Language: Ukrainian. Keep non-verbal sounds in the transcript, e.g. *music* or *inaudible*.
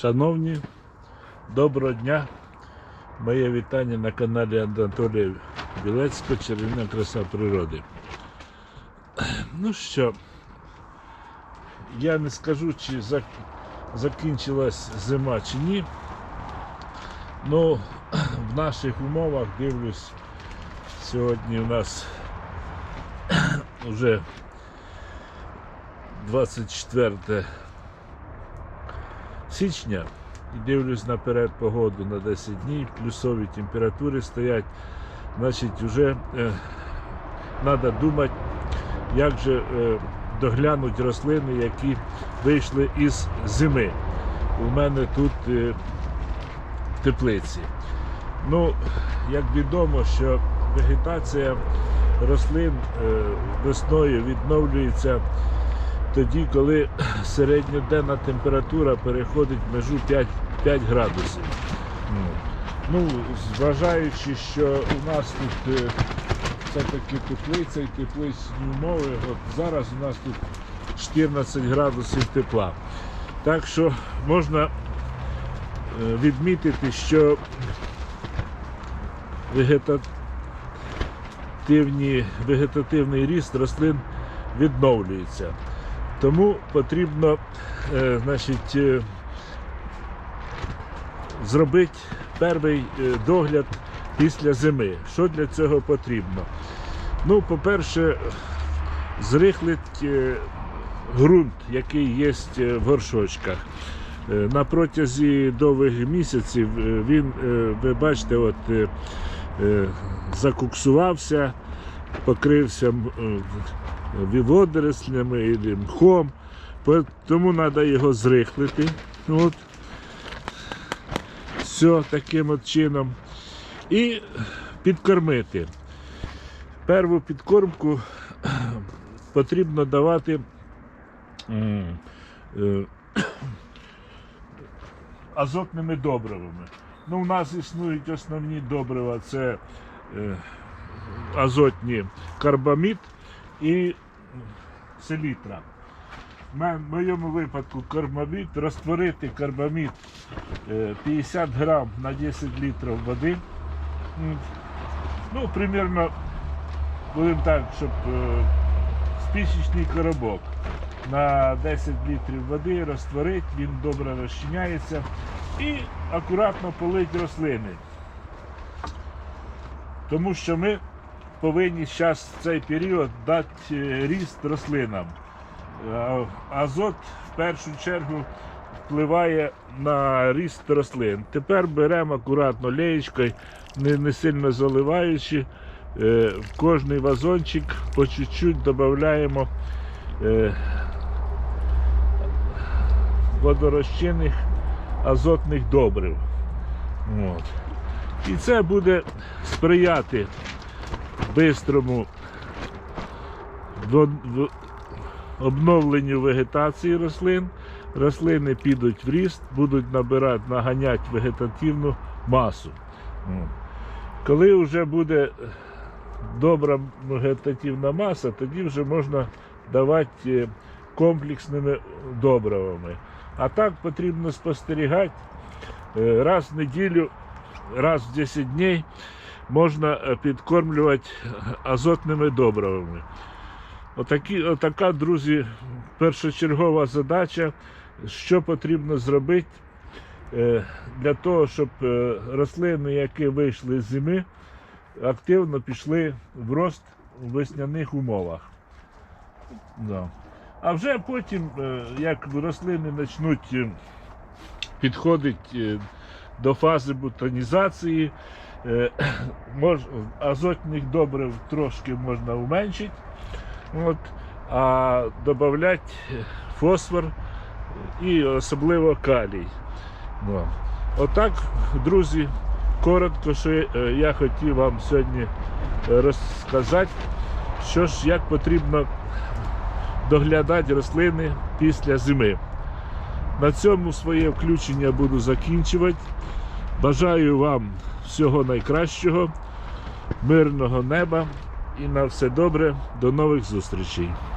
Шановні, доброго дня. Моє вітання на каналі Анатолія Білецького Червона краса природи. Ну що, я не скажу, чи закінчилась зима чи ні. Ну, в наших умовах дивлюсь, сьогодні у нас вже 24 січня і дивлюсь наперед погоду на 10 днів, плюсові температури стоять, значить вже треба думати, як же е, доглянуть рослини, які вийшли із зими. У мене тут е, теплиці. Ну, як відомо, що вегетація рослин е, весною відновлюється тоді, коли середньоденна температура переходить межу 5, 5 градусів. Ну, Ну, зважаючи, що у нас тут е, все-таки теплиця і тепличні умови, от зараз у нас тут 14 градусів тепла. Так що можна е, відмітити, що вегетативний ріст рослин відновлюється. Тому потрібно е, значить, е, зробити перший е, догляд після зими. Що для цього потрібно? Ну, по-перше, зрихлить е, ґрунт, який є в горшочках. На протязі довгих місяців він, ви бачите, от, закуксувався, покрився водорослями і мхом. Тому треба його зрихлити. От. Все таким от чином. І підкормити. Перву підкормку *clears throat* потрібно давати е, *clears throat* азотними добривами. Ну, у нас існують основні добрива це е, азотні карбамід і селітра. В моєму випадку карбамід, розтворити карбамід е, 50 грам на 10 літрів води. Ну, примерно, будемо так, щоб е, спічечний коробок на 10 літрів води розтворити, він добре розчиняється і акуратно полить рослини. Тому що ми повинні зараз в цей період дати е, ріст рослинам. Азот в першу чергу впливає на ріст рослин. Тепер беремо акуратно леєчкою, не, не сильно заливаючи. е, В кожний вазончик по чуть-чуть додаємо е, водорозчинних азотних добрив. От. І це буде сприяти бистрому обновленню вегетації рослин. Рослини підуть в ріст, будуть набирати, наганяти вегетативну масу. Коли вже буде добра вегетативна маса, тоді вже можна давати е, комплексними добривами. А так потрібно спостерігати е, раз в неділю, раз в 10 днів можна е, підкормлювати азотними добривами. Отакі, отака, друзі, першочергова задача, що потрібно зробити е, для того, щоб е, рослини, які вийшли з зими, активно пішли в рост у весняних умовах. Да. А вже потім, як рослини почнуть підходити до фази бутонізації, е, *clears throat* азотних добрив трошки можна уменшити, от, а додати фосфор і особливо калій. Ну. Отак, друзі, коротко, що е, я хотів вам сьогодні е, розказати, що ж як потрібно доглядати рослини після зими. На цьому своє включення буду закінчувати. Бажаю вам всього найкращого, мирного неба і на все добре. До нових зустрічей.